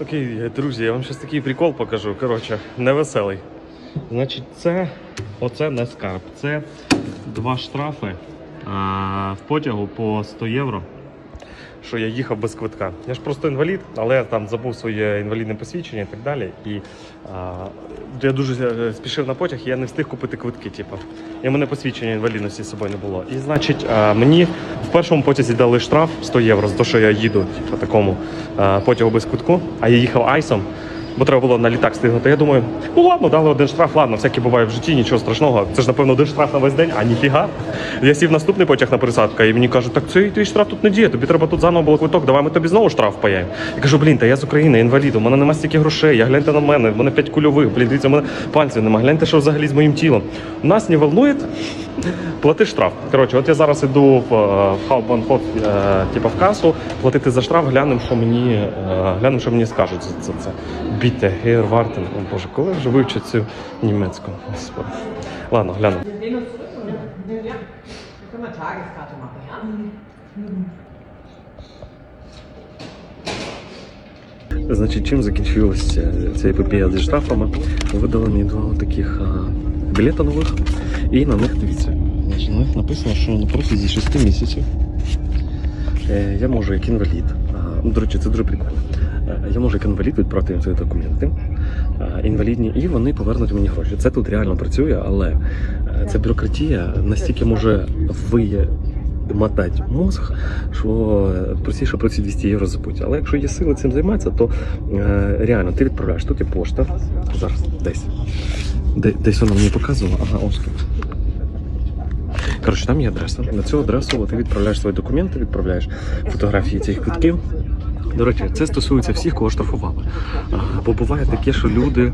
Окей, друзі, я вам зараз такий прикол покажу. Коротше, невеселий. Значить, це оце не скарб. Це два штрафи а, в потягу по 100 євро. Що я їхав без квитка. Я ж просто інвалід, але я там забув своє інвалідне посвідчення і так далі. І а, я дуже е, спішив на потяг, і я не встиг купити квитки. Типу. І в мене посвідчення інвалідності з собою не було. І значить, а, мені в першому потязі дали штраф 100 євро за те, що я їду типу, такому а, потягу без квитку, а я їхав айсом. Бо треба було на літак стигнути. Я думаю, ну ладно, дали один штраф, ладно, всяке буває в житті, нічого страшного. Це ж, напевно, один штраф на весь день, а ніфіга. Я сів наступний потяг на пересадка, і мені кажуть, так цей твій штраф тут не діє, тобі треба тут заново було квиток, давай ми тобі знову штраф паяємо. Я кажу, блін, та я з України, інвалід, у мене нема стільки грошей, я гляньте на мене, в мене п'ять кульових, блін, дивіться, у мене пальців нема, гляньте, що взагалі з моїм тілом. Нас не волнує, плати штраф. Коротше, от я зараз іду в, е, в Хаубанхоф, е, типу в касу, платити за штраф, глянемо, що мені, е, глянемо, що мені скажуть за це. це. Біте, гейр, вартен. О Боже, коли вже вивчу цю німецьку? Господи. Ладно, ja? Значить, чим закінчилася ця епопея зі штрафами? Видали мені два таких білета нових, і на них дивіться. Значить, на них написано, що на протязі 6 місяців е, я можу як інвалід. ну, до речі, це дуже прикольно. е, Я можу як інвалід відправити їм свої документи інвалідні, і вони повернуть мені гроші. Це тут реально працює, але е, ця бюрократія настільки може ви мотати мозг, що е, простіше про ці 200 євро забудь. Але якщо є сили цим займатися, то е, реально ти відправляєш. Тут є пошта. Зараз десь. Де, десь вона мені показувала. Ага, ось тут. Коротше, там є адреса. На цю адресу ти відправляєш свої документи, відправляєш фотографії цих квитків. До речі, це стосується всіх, кого штрафували. А, Бо буває таке, що люди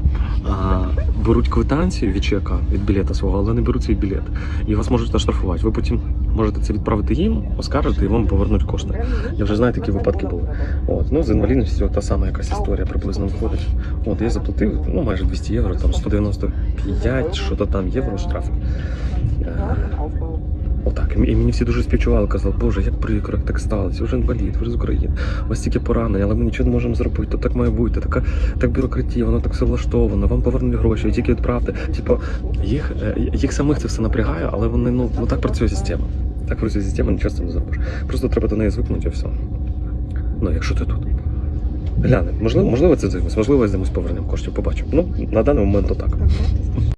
а, беруть квитанцію від чека, від білета свого, але не беруть свій білет. І вас можуть наштрафувати. Ви потім можете це відправити їм, оскаржити і вам повернуть кошти. Я вже знаю, такі випадки були. От, ну, з інвалідністю та сама якась історія приблизно виходить. От, я заплатив ну, майже 200 євро, там 195, що то там євро штраф. І мені всі дуже співчували, казали, боже, як прикро, як так сталося, ж інвалід, ви з України, вас тільки поранення, але ми нічого не можемо зробити, то так має бути, така так бюрократія, воно так все влаштовано, вам повернуть гроші, тільки відправте. Типу, їх, е, їх самих це все напрягає, але вони ну, ну так працює система. Так працює система, нічого з цим не зробиш. Просто треба до неї звикнути і все. Ну, якщо ти тут. Глянемо, можливо, можливо, це займось, можливо, з повернемо коштів, побачимо. Ну, на даний момент то так.